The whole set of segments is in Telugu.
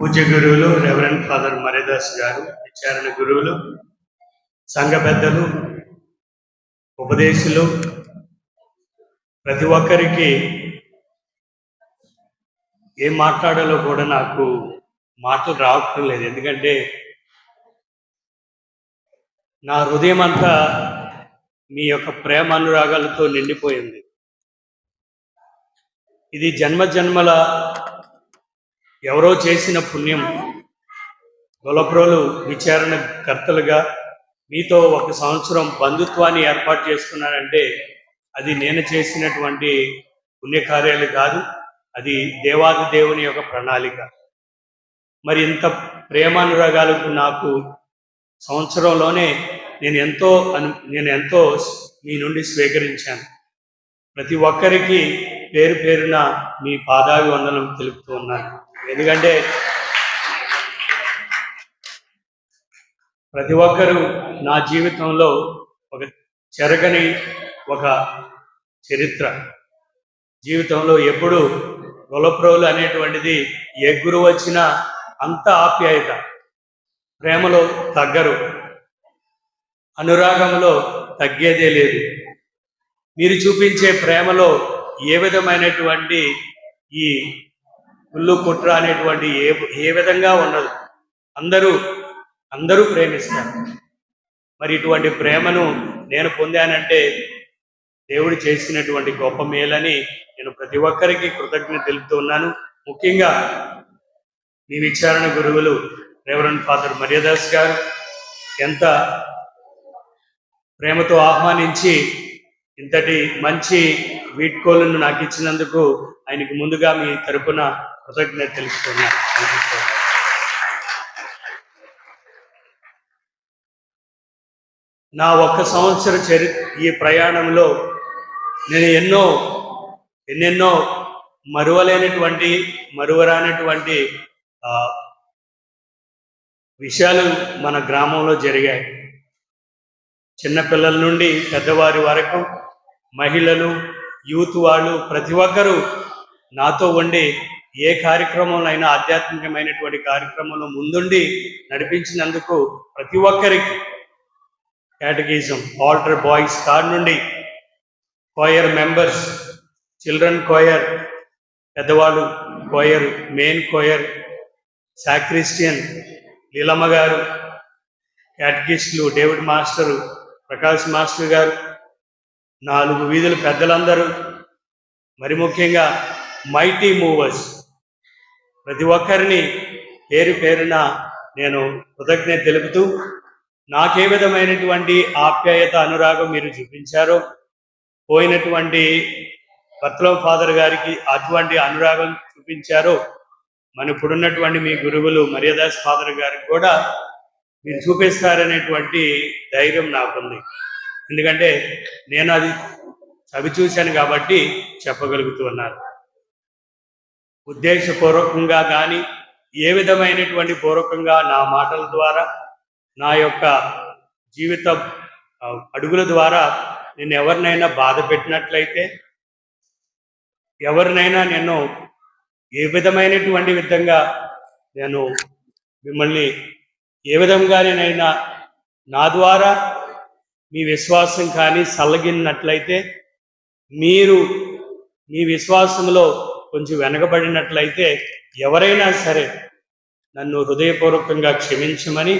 పూజ్య గురువులు రెవరెండ్ ఫాదర్ మరేదాస్ గారు విచారణ గురువులు సంఘ పెద్దలు ఉపదేశులు ప్రతి ఒక్కరికి ఏం మాట్లాడాలో కూడా నాకు మాటలు రావటం లేదు. ఎందుకంటే నా హృదయం అంతా మీ యొక్క ప్రేమ అనురాగాలతో నిండిపోయింది. ఇది జన్మ జన్మల ఎవరో చేసిన పుణ్యం. గొలప్రోలు విచారణ కర్తలుగా మీతో ఒక సంవత్సరం బంధుత్వాన్ని ఏర్పాటు చేసుకున్నానంటే అది నేను చేసినటువంటి పుణ్యకార్యాలు కాదు అది దేవాది దేవుని యొక్క ప్రణాళిక. మరి ఇంత ప్రేమానురాగాలకు నాకు సంవత్సరంలోనే నేను ఎంతో అను నేను ఎంతో మీ నుండి స్వీకరించాను. ప్రతి ఒక్కరికి పేరు పేరున మీ పాదావి వందనం తెలుపుతూ ఉన్నాను. ఎందుకంటే ప్రతి ఒక్కరూ నా జీవితంలో ఒక చెరగని ఒక చరిత్ర. జీవితంలో ఎప్పుడు గొలప్రోలు అనేటువంటిది ఏ గురువు వచ్చినా అంత ఆప్యాయత. ప్రేమలో తగ్గరు. అనురాగంలో తగ్గేదే లేదు. మీరు చూపించే ప్రేమలో ఏ విధమైనటువంటి ఈ కుళ్ళు కుట్ర అనేటువంటి ఏ ఏ విధంగా ఉండదు. అందరూ అందరూ ప్రేమిస్తారు. మరి ఇటువంటి ప్రేమను నేను పొందానంటే దేవుడు చేసినటువంటి గొప్ప మేలని నేను ప్రతి ఒక్కరికి కృతజ్ఞత తెలుపుతూ ఉన్నాను. ముఖ్యంగా మీ విచారణ గురువులు రేవరెండ్ ఫాదర్ మర్యాదాస్ గారు ఎంత ప్రేమతో ఆహ్వానించి ఇంతటి మంచి వీడ్కోలను నాకు ఇచ్చినందుకు ఆయనకి ముందుగా మీ తరపున కృతజ్ఞత తెలుపుతున్నా నా ఒక్క సంవత్సర చరి ఈ ప్రయాణంలో నేను ఎన్నో ఎన్నెన్నో మరువలేనటువంటి మరువరానటువంటి విషయాలు మన గ్రామంలో జరిగాయి. చిన్నపిల్లల నుండి పెద్దవారి వరకు మహిళలు యూత్ వాళ్ళు ప్రతి ఒక్కరూ నాతో ఉండి ఏ కార్యక్రమంలో అయినా ఆధ్యాత్మికమైనటువంటి కార్యక్రమంలో ముందుండి నడిపించినందుకు ప్రతి ఒక్కరికి కేటగిజం ఆల్టర్ బాయ్స్ కార్ నుండి కోయర్ మెంబర్స్ చిల్డ్రన్ కోయర్ పెద్దవాళ్ళు choir main choir sacristan Leelamma గారు క్యాటగిస్టులు డేవిడ్ మాస్టరు ప్రకాష్ మాస్టర్ గారు నాలుగు వీధుల పెద్దలందరూ మరి ముఖ్యంగా మైటీ మూవర్స్ ప్రతి ఒక్కరిని పేరు పేరున నేను కృతజ్ఞత తెలుపుతూ నాకే విధమైనటువంటి ఆప్యాయత అనురాగం మీరు చూపించారో. పోయినటువంటి పత్లం ఫాదర్ గారికి అటువంటి అనురాగం చూపించారో. మన ఇప్పుడున్నటువంటి మీ గురువులు మర్యాదాస్ ఫాదర్ గారికి కూడా మీరు చూపిస్తారనేటువంటి ధైర్యం నాకుంది. ఎందుకంటే నేను అది చవి చూశాను కాబట్టి చెప్పగలుగుతున్నాను. ఉద్దేశపూర్వకంగా కానీ ఏ విధమైనటువంటి పూర్వకంగా నా మాటల ద్వారా నా యొక్క జీవిత అడుగుల ద్వారా నేను ఎవరినైనా బాధ పెట్టినట్లయితే ఎవరినైనా నేను ఏ విధమైనటువంటి విధంగా నేను మిమ్మల్ని ఏ విధంగానైనా నా ద్వారా మీ విశ్వాసం కానీ సల్లగినట్లయితే మీరు మీ విశ్వాసంలో కొంచెం వెనకబడినట్లయితే ఎవరైనా సరే నన్ను హృదయపూర్వకంగా క్షమించమని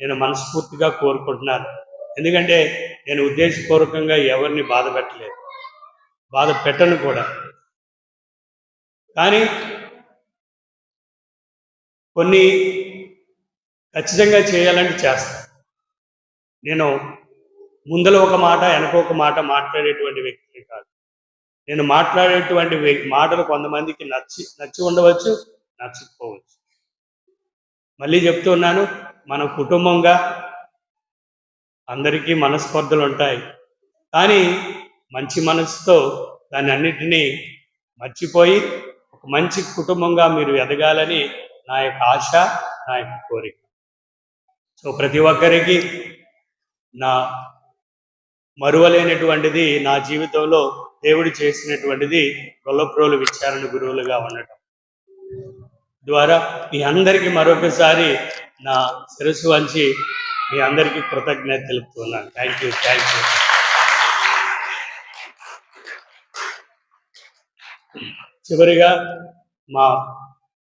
నేను మనస్ఫూర్తిగా కోరుకుంటున్నాను. ఎందుకంటే నేను ఉద్దేశపూర్వకంగా ఎవరిని బాధ పెట్టలేదు. బాధ పెట్టను కూడా. కానీ కొన్ని ఖచ్చితంగా చేయాలంటే చేస్తాను నేను ముందల ఒక మాట వెనక ఒక మాట మాట్లాడేటువంటి వ్యక్తిని కాదు. నేను మాట్లాడేటువంటి మాటలు కొంతమందికి నచ్చి నచ్చి ఉండవచ్చు నచ్చకపోవచ్చు. మళ్ళీ చెప్తున్నాను మన కుటుంబంగా అందరికీ మనస్పర్ధలు ఉంటాయి. కానీ మంచి మనసుతో దాని అన్నిటినీ మర్చిపోయి ఒక మంచి కుటుంబంగా మీరు ఎదగాలని నా యొక్క ఆశ నా యొక్క కోరిక. సో ప్రతి ఒక్కరికి నా మరువలేనటువంటిది నా జీవితంలో దేవుడు చేసినటువంటిది గొల్లప్రోలు విచారణ గురువులుగా ఉండటం. ద్వారా మీ అందరికీ మరొకసారి నా శిరస్సు వంచి మీ అందరికీ కృతజ్ఞత తెలుపుతున్నాను. థ్యాంక్ యూ థ్యాంక్ యూ చివరిగా మా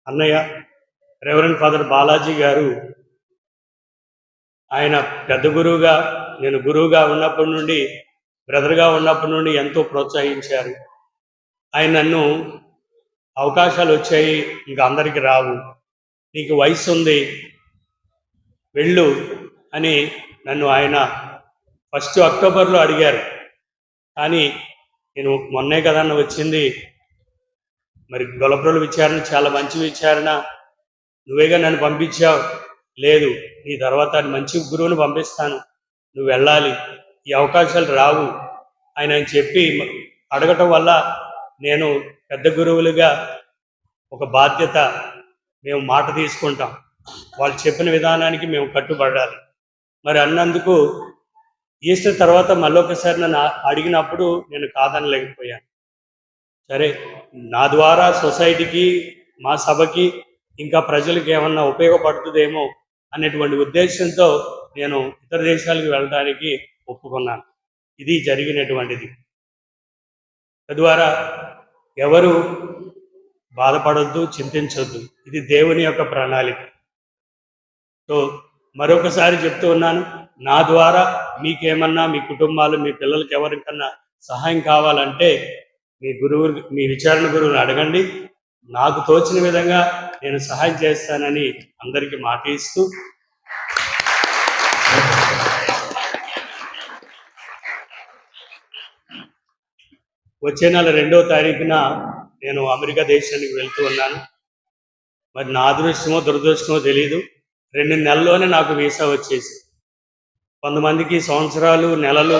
అన్నయ్య రెవరెండ్ ఫాదర్ బాలాజీ గారు ఆయన పెద్ద గురువుగా నేను గురువుగా ఉన్నప్పటి నుండి బ్రదర్గా ఉన్నప్పటి నుండి ఎంతో ప్రోత్సహించారు. ఆయన నన్ను అవకాశాలు వచ్చాయి ఇంకా అందరికి రావు నీకు వయసు ఉంది వెళ్ళు అని నన్ను ఆయన ఫస్ట్ అక్టోబర్లో అడిగారు. కానీ నేను మొన్నే కదా వచ్చింది. మరి గొలప్రోలు విచారణ చాలా మంచి విచారణ. నువ్వేగా నన్ను పంపించావు? లేదు నీ తర్వాత మంచి గురువుని పంపిస్తాను. నువ్వు వెళ్ళాలి. ఈ అవకాశాలు రావు ఆయన అని చెప్పి అడగటం వల్ల నేను పెద్ద గురువులుగా ఒక బాధ్యత మేము మాట తీసుకుంటాం. వాళ్ళు చెప్పిన విధానానికి మేము కట్టుబడాలి. మరి అన్నందుకు ఈస్టర్ తర్వాత మళ్ళొకసారి నన్ను అడిగినప్పుడు నేను కాదనలేకపోయాను. సరే నా ద్వారా సొసైటీకి మా సభకి ఇంకా ప్రజలకు ఏమన్నా ఉపయోగపడుతుందేమో అనేటువంటి ఉద్దేశంతో నేను ఇతర దేశాలకు వెళ్ళడానికి ఒప్పుకున్నాను. ఇది జరిగినటువంటిది. తద్వారా ఎవరు బాధపడొద్దు చింతించొద్దు. ఇది దేవుని యొక్క ప్రణాళిక. సో మరొకసారి చెప్తూ ఉన్నాను నా ద్వారా మీకేమన్నా మీ కుటుంబాలు మీ పిల్లలకి ఎవరికన్నా సహాయం కావాలంటే మీ గురువు మీ విచారణ గురువుని అడగండి. నాకు తోచిన విధంగా నేను సహాయం చేస్తానని అందరికీ మాట ఇస్తూ వచ్చే నెల రెండో తారీఖున నేను అమెరికా దేశానికి వెళ్తూ ఉన్నాను. మరి నా అదృష్టమో దురదృష్టమో తెలియదు రెండు నెలల్లోనే నాకు వీసా వచ్చేసి కొంతమందికి సంవత్సరాలు నెలలు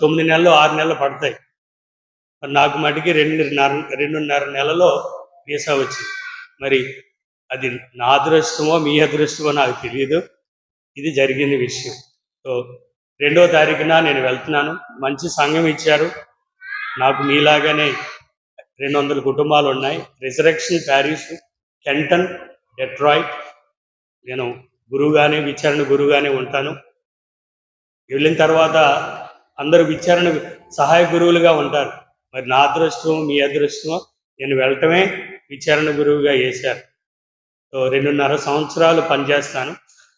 తొమ్మిది నెలలు ఆరు నెలలు పడతాయి. మరి నాకు మటుకి రెండున్నర రెండున్నర నెలలో వీసా వచ్చింది. మరి అది నా అదృష్టమో మీ అదృష్టమో నాకు తెలియదు ఇది జరిగిన విషయం. సో రెండో తారీఖున నేను వెళ్తున్నాను. మంచి సంఘం ఇచ్చారు. నాకు మీలాగానే రెండు వందల కుటుంబాలు ఉన్నాయి. రిజరెక్షన్ ప్యారిస్ కెంటన్ డెట్రాయిట్ నేను గురువుగానే విచారణ గురువుగానే ఉంటాను. వెళ్ళిన తర్వాత అందరూ విచారణ సహాయ గురువులుగా ఉంటారు. మరి నా అదృష్టం మీ అదృష్టం నేను వెళ్ళటమే విచారణ గురువుగా వేశారు. సో రెండున్నర సంవత్సరాలు పనిచేస్తాను.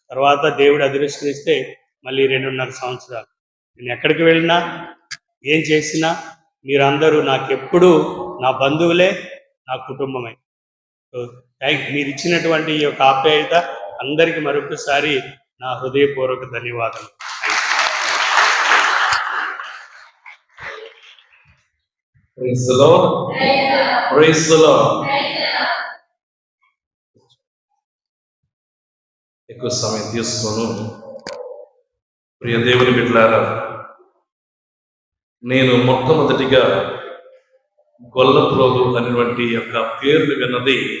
తర్వాత దేవుడు అదృష్టం ఇస్తే మళ్ళీ రెండున్నర సంవత్సరాలు. నేను ఎక్కడికి వెళ్ళినా ఏం చేసినా మీరందరూ నాకెప్పుడూ నా బంధువులే నా కుటుంబమే. థ్యాంక్ మీరు ఇచ్చినటువంటి ఈ యొక్క ఆప్యాయత అందరికీ మరొకసారి నా హృదయపూర్వక ధన్యవాదాలు ఎక్కువ సమయం తీసుకోను. ప్రియ దేవుని బిడ్డలారా నేను మొట్టమొదటిగా గొల్లప్రోగు అనేటువంటి యొక్క పేర్లు విన్నది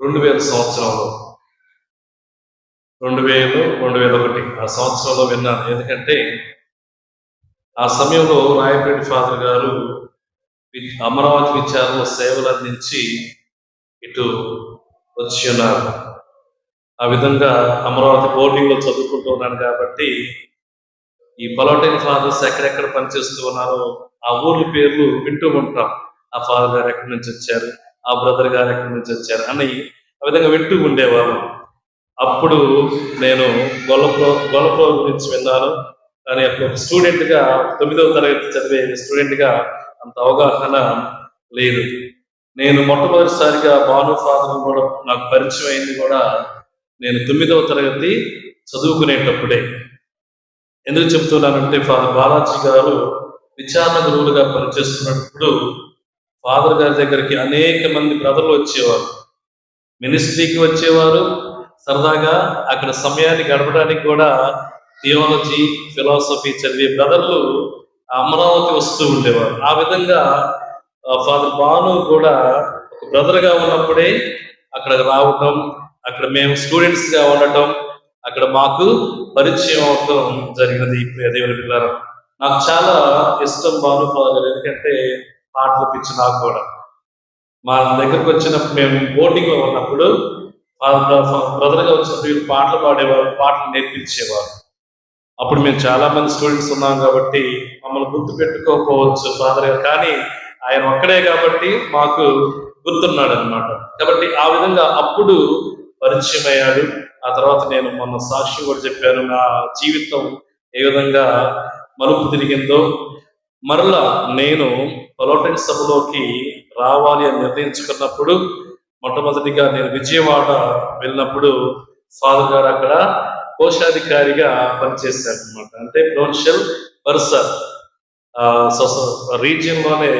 రెండు వేల సంవత్సరంలో. రెండు వేలు రెండు వేల ఒకటి. ఆ సంవత్సరంలో విన్నాను. ఎందుకంటే ఆ సమయంలో రాయపేటి ఫాదర్ గారు అమరావతి విచారణలో సేవలు అందించి ఇటు వచ్చి ఉన్నారు. ఆ విధంగా అమరావతి బోర్డింగ్లో చదువుకుంటున్నాను చదువుకుంటూ ఉన్నాను కాబట్టి ఈ పొలటైన్ ఫాదర్స్ ఎక్కడెక్కడ పనిచేస్తూ ఉన్నారో ఆ ఊర్ల పేర్లు వింటూ ఉంటాం. ఆ ఫాదర్ గారు ఎక్కడి నుంచి వచ్చారు? ఆ బ్రదర్ గారు ఎక్కడి నుంచి వచ్చారు? అని ఆ విధంగా వింటూ ఉండేవారు అప్పుడు నేను గొల్లప్రో గొల్లప్రో గురించి విన్నాను. కానీ అప్పుడు ఒక తొమ్మిదవ తరగతి చదివే స్టూడెంట్గా అంత అవగాహన లేదు. నేను మొట్టమొదటిసారిగా భాను ఫాదర్ కూడా నాకు పరిచయం అయింది కూడా నేను తొమ్మిదవ తరగతి చదువుకునేటప్పుడే. ఎందుకు చెప్తున్నానంటే ఫాదర్ బాలాజీ గారు విచారణ గురువులుగా పనిచేస్తున్నప్పుడు ఫాదర్ గారి దగ్గరికి అనేక మంది బ్రదర్లు వచ్చేవారు. మినిస్ట్రీకి వచ్చేవారు. సరదాగా అక్కడ సమయాన్ని గడపడానికి కూడా థియాలజీ ఫిలాసఫీ చదివే బ్రదర్లు అమరావతి వస్తూ ఉండేవారు. ఆ విధంగా ఫాదర్ బాను కూడా ఒక బ్రదర్గా ఉన్నప్పుడే అక్కడ రావటం అక్కడ మేము స్టూడెంట్స్గా ఉండటం అక్కడ మాకు పరిచయం అవటం జరిగినది ప్రియ దేవుని పిల్లలు నాకు చాలా ఇష్టం బాను ఫాదర్ ఎందుకంటే పాటలు పిచ్చి నాకు కూడా. మా దగ్గరకు వచ్చినప్పుడు మేము బోటింగ్లో ఉన్నప్పుడు బ్రదర్గా వచ్చినప్పుడు వీళ్ళు పాటలు పాడేవారు పాటలు నేర్పించేవారు. అప్పుడు మేము చాలా మంది స్టూడెంట్స్ ఉన్నాం కాబట్టి మమ్మల్ని గుర్తు పెట్టుకోకపోవచ్చు ఫాదర్ గారు కానీ ఆయన ఒక్కడే కాబట్టి మాకు గుర్తున్నాడు అనమాట కాబట్టి ఆ విధంగా అప్పుడు పరిచయం అయ్యాడు. ఆ తర్వాత నేను మొన్న సాక్ష్యం కూడా చెప్పాను నా జీవితం ఏ విధంగా మలుపు తిరిగిందో. మరలా నేను పొలోటెంట్ సభలోకి రావాలి అని నిర్ణయించుకున్నప్పుడు మొట్టమొదటిగా నేను విజయవాడ వెళ్ళినప్పుడు ఫాదర్ గారు అక్కడ కోశాధికారిగా పనిచేశారు అనమాట అంటే ప్రొవిన్షియల్ పర్సన్. రీజియన్లోనే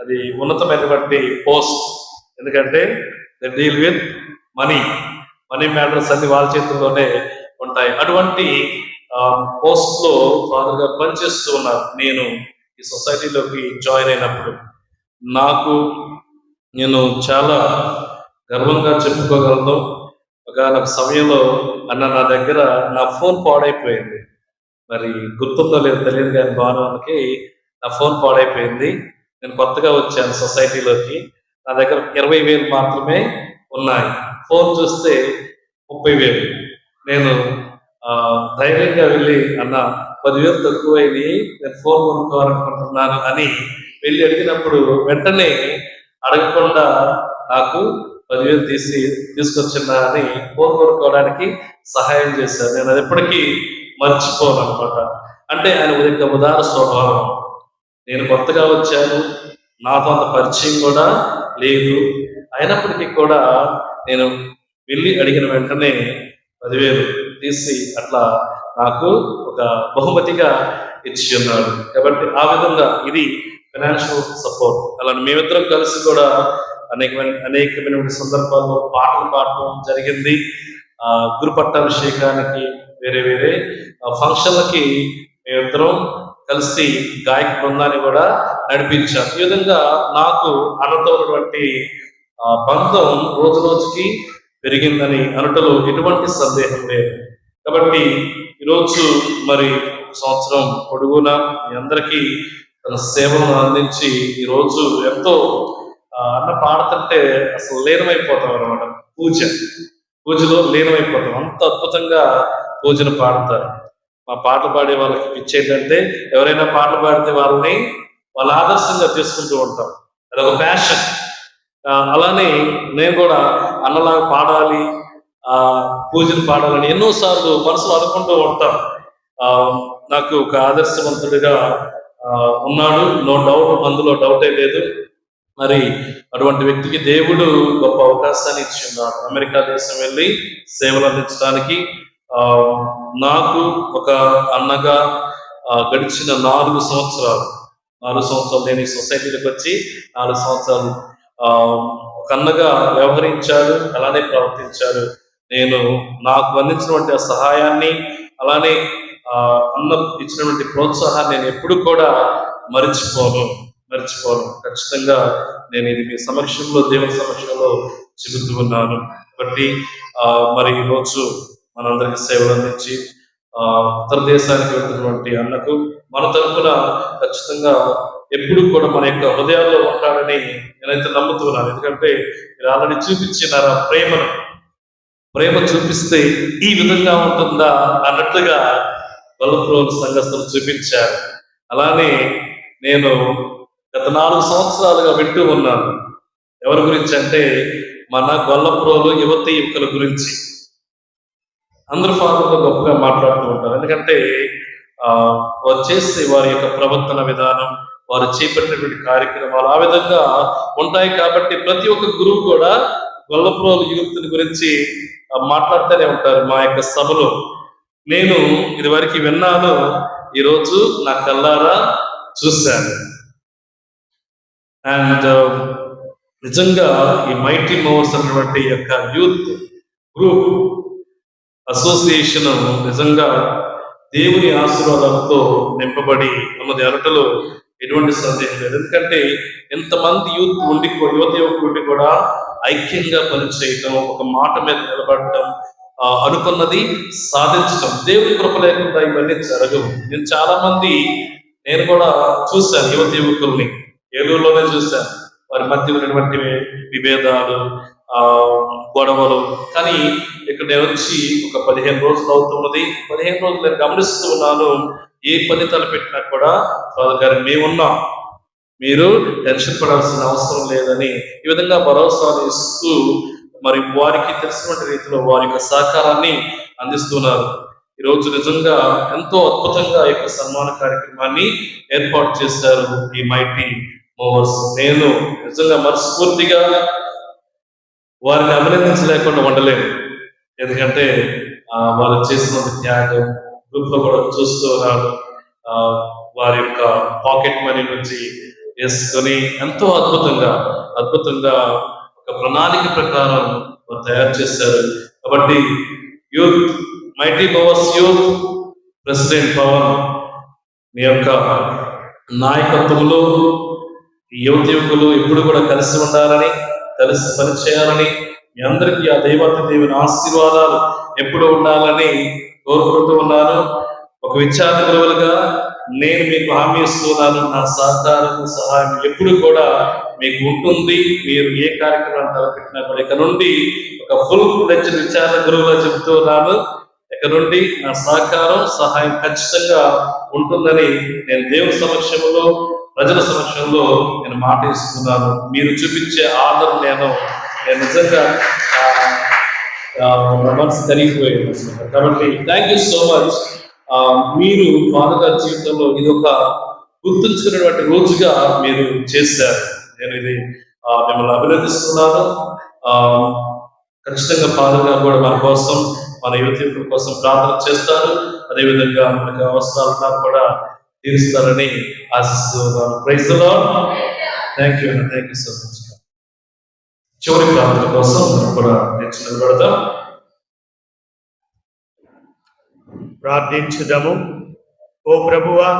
అది ఉన్నతమైనటువంటి పోస్ట్. ఎందుకంటే deal with money. Money matters అన్ని వాళ్ళ చేతుల్లోనే ఉంటాయి. అటువంటి పోస్ట్లో ఫాదర్ గారు పనిచేస్తూ ఉన్నారు. నేను ఈ సొసైటీలోకి జాయిన్ అయినప్పుడు. నాకు నేను చాలా గర్వంగా చెప్పుకోగలను ఒక సమయంలో అన్న నా దగ్గర నా ఫోన్ పాడైపోయింది. మరి గుర్తుందో లేదో తెలియదు కానీ భానుకి నా ఫోన్ పాడైపోయింది. నేను కొత్తగా వచ్చాను సొసైటీలోకి. నా దగ్గర ఇరవై వేలు మాత్రమే ఉన్నాయి. ఫోన్ చూస్తే ముప్పై వేలు. నేను ధైర్యంగా వెళ్ళి అన్న పదివేలు తక్కువైంది నేను ఫోన్ కొనుక్కోవాలనుకుంటున్నాను అని వెళ్ళి అడిగినప్పుడు వెంటనే అడగకుండా నాకు పదివేలు తీసి తీసుకొచ్చిన అని ఫోన్ కొనుక్కోవడానికి సహాయం చేశారు. నేను అది ఎప్పటికీ మర్చిపోను అనమాట అంటే ఆయన యొక్క ఉదార స్వభావం. నేను కొత్తగా వచ్చాను నాతో అంత పరిచయం కూడా లేదు. అయినప్పటికీ కూడా నేను వెళ్ళి అడిగిన వెంటనే పదివేలు తీసి అట్లా నాకు ఒక బహుమతిగా ఇచ్చి ఉన్నాడు కాబట్టి ఆ విధంగా ఇది ఫైనాన్షియల్ సపోర్ట్ అలా మేమిద్దరం కలిసి కూడా అనేకమైన అనేకమైన సందర్భాల్లో పాటలు పాడటం జరిగింది. గురు పట్టాభిషేకానికి వేరే వేరే ఫంక్షన్లకి మేమిద్దరం కలిసి గాయక బృందాన్ని కూడా నడిపించాం. ఈ విధంగా నాకు అన్నతో ఉన్నటువంటి ఆ, బంధం రోజు రోజుకి పెరిగిందని అనటలో ఎటువంటి సందేహం లేదు. కాబట్టి ఈరోజు మరి సంవత్సరం పొడుగునా మీ అందరికీ తన సేవలను అందించి ఈరోజు ఎంతో అన్న పాడుతుంటే అసలు లీనమైపోతాం అనమాట పూజ. పూజలో లీనమైపోతాం. అంత అద్భుతంగా పూజను పాడతారు. మా పాటలు పాడే వాళ్ళకి పిచ్చి ఏంటంటే ఎవరైనా పాటలు పాడితే వాళ్ళని వాళ్ళ ఆదర్శంగా తీసుకుంటూ ఉంటాం. అదొక ప్యాషన్ అలానే నేను కూడా అన్నలాగా పాడాలి ఆ పూజలు పాడాలని ఎన్నోసార్లు మనసులో అనుకుంటూ ఉంటాం నాకు ఒక ఆదర్శవంతుడిగా ఉన్నాడు. నో డౌట్ అందులో డౌటే లేదు. మరి అటువంటి వ్యక్తికి దేవుడు గొప్ప అవకాశాన్ని ఇచ్చిన్నాడు. అమెరికా దేశం వెళ్ళి సేవలు అందించడానికి నాకు ఒక అన్నగా గడిచిన నాలుగు సంవత్సరాలు. నాలుగు సంవత్సరాలు నేను ఈ సొసైటీలోకి వచ్చి నాలుగు సంవత్సరాలు కన్నగా ఒక అన్నగా వ్యవహరించాడు అలానే ప్రవర్తించాడు. నేను నాకు అందించినటువంటి ఆ సహాయాన్ని అలానే అన్న ఇచ్చినటువంటి ప్రోత్సాహాన్ని నేను ఎప్పుడు కూడా మరిచిపోను మరిచిపోను. ఖచ్చితంగా నేను ఇది మీ సమక్షంలో దేవుని సమక్షంలో చెబుతూ ఉన్నాను. కాబట్టి మరి ఈరోజు మనందరికీ సేవలు అందించి ఇతర దేశానికి వెళ్తున్నటువంటి అన్నకు మన తరఫున ఖచ్చితంగా ఎప్పుడు కూడా మన యొక్క హృదయాల్లో ఉంటాడని నేనైతే నమ్ముతున్నాను. ఎందుకంటే మీరు ఆల్రెడీ చూపించినారా ప్రేమను? ప్రేమ చూపిస్తే ఈ విధంగా ఉంటుందా అన్నట్టుగా వల్లప్రోలు సంఘస్థలు చూపించారు. అలానే నేను గత నాలుగు సంవత్సరాలుగా వింటూ ఉన్నాను. ఎవరి గురించి అంటే మన గొల్లప్రోలు యువతి యువకుల గురించి. అందరు ఫాదర్లు గొప్పగా మాట్లాడుతూ ఉంటారు. ఎందుకంటే వచ్చేసి వారి యొక్క ప్రవర్తన విధానం వారు చేపట్టినటువంటి కార్యక్రమాలు ఆ విధంగా ఉంటాయి కాబట్టి ప్రతి ఒక్క గురువు కూడా గొల్లపురాలు యూత్ని గురించి మాట్లాడుతూనే ఉంటారు మా యొక్క సభలో. నేను ఇదివరకు విన్నాను ఈరోజు నా కల్లారా చూశాను. అండ్ నిజంగా ఈ మైటీ మోవర్స్ అన్నటువంటి యొక్క యూత్ గ్రూప్ అసోసియేషన్ నిజంగా దేవుని ఆశీర్వాదాలతో నింపబడి ఉన్నది. అనటలో ఎటువంటి సందేహం లేదు. ఎందుకంటే ఎంతమంది యూత్ ఉండి యువత యువకులు కూడా ఐక్యంగా పనిచేయటం ఒక మాట మీద నిలబడటం అనుకున్నది సాధించటం దేవుని కృప లేకుండా ఇవన్నీ జరగవు. నేను చాలా మంది నేను కూడా చూశాను యువత యువకుల్ని. ఏలూరులోనే చూశాను. వారి మధ్య ఉన్నటువంటి విభేదాలు ఆ గొడవలు. కానీ ఇక్కడ వచ్చి ఒక పదిహేను రోజులు అవుతున్నది. పదిహేను రోజులు నేను గమనిస్తూ ఉన్నాను. ఏ పని తలపెట్టినా కూడా ఫాదర్ గారు మేమున్నాం. మీరు టెన్షన్ పడాల్సిన అవసరం లేదని ఈ విధంగా భరోసాను ఇస్తూ మరి వారికి తెలిసినటువంటి రీతిలో వారి యొక్క సహకారాన్ని అందిస్తున్నారు. ఈ రోజు నిజంగా ఎంతో అద్భుతంగా ఈ యొక్క సన్మాన కార్యక్రమాన్ని ఏర్పాటు చేశారు ఈ మైటీ మోవర్స్ నేను నిజంగా మనస్ఫూర్తిగా వారిని అభినందించలేకుండా ఉండలేము ఎందుకంటే వాళ్ళు చేసిన త్యాగం గ్రూప్లో కూడా చూస్తూ ఉన్నాను వారి యొక్క పాకెట్ మనీ నుంచి వేసుకొని ఎంతో అద్భుతంగా అద్భుతంగా ఒక ప్రణాళిక ప్రకారం తయారు చేశారు. కాబట్టి youth mighty powers youth president Pavan మీ యొక్క నాయకత్వంలో యువత యువకులు ఎప్పుడు కూడా కలిసి ఉండాలని కలిసి పనిచేయాలని మీ అందరికీ ఆ దైవత దేవుని ఆశీర్వాదాలు ఎప్పుడు ఉండాలని కోరుకుంటూ ఉన్నాను. ఒక విద్యార్థి గురువులుగా నేను మీకు హామీ ఇస్తున్నాను. నా సహకారం సహాయం ఎప్పుడు కూడా మీకు ఉంటుంది. మీరు ఏ కార్యక్రమం తలపెట్టినా కూడా ఇక నుండి ఒక ఫుల్ ఫ్లెడ్జ్ విచారణ గురువుగా చెబుతున్నాను ఇక నుండి నా సహకారం సహాయం ఖచ్చితంగా ఉంటుందని నేను దేవుని సమక్షంలో ప్రజల సమక్షంలో నేను మాట ఇస్తున్నాను. మీరు చూపించే ఆదరణ నేను నేను నిజంగా నా మనసు కరిగిపోయింది. కాబట్టి థ్యాంక్ యూ సో మచ్ మీరు ఫాదర్ గారి జీవితంలో ఇది ఒక గుర్తుంచుకునేటువంటి రోజుగా మీరు చేశారు. నేను ఇది మిమ్మల్ని అభినందిస్తున్నాను. ఖచ్చితంగా ఫాదర్ గారు కూడా మన కోసం మన యువత కోసం ప్రార్థన చేస్తారు. అదేవిధంగా మనకు అవసరాలు కూడా తీరుస్తారని ఆశిస్తున్నాను. Prize thank you thank you so much చివరి ప్రార్థన కోసం కూడా నేర్చు నిలబడతాం ప్రార్థించుదము. ఓ ప్రభువా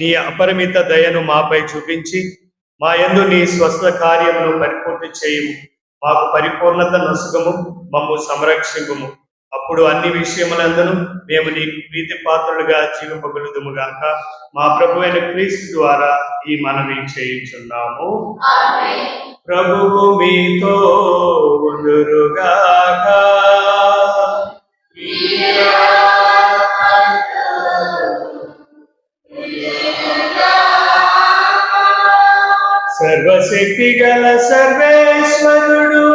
నీ అపరిమిత దయను మాపై చూపించి మా యందు నీ స్వస్థ కార్యమును పరిపూర్తి చేయము. మాకు పరిపూర్ణత నసుగము మమ్ము సంరక్షింపుము. అప్పుడు అన్ని విషయములందును మేము నీకు ప్రీతి పాత్రులుగా జీవింపగలుగుదుము గాక మా ప్రభు అయిన క్రీస్తు ద్వారా ఈ మనవి చేయించున్నాము. ప్రభువు మీతో ఉండురుగాక. సర్వశక్తి గల సర్వేశ్వరుడు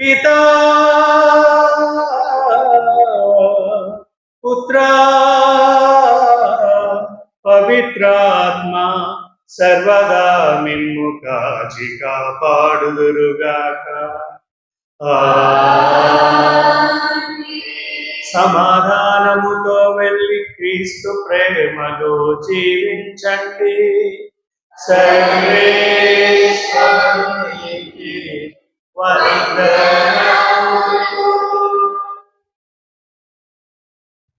పితా సర్వదా మిమ్ము కాచి కాపాడుదురుగాక. సమాధానముతో వెళ్ళి క్రీస్తు ప్రేమలో జీవించండి. సర్వే వందే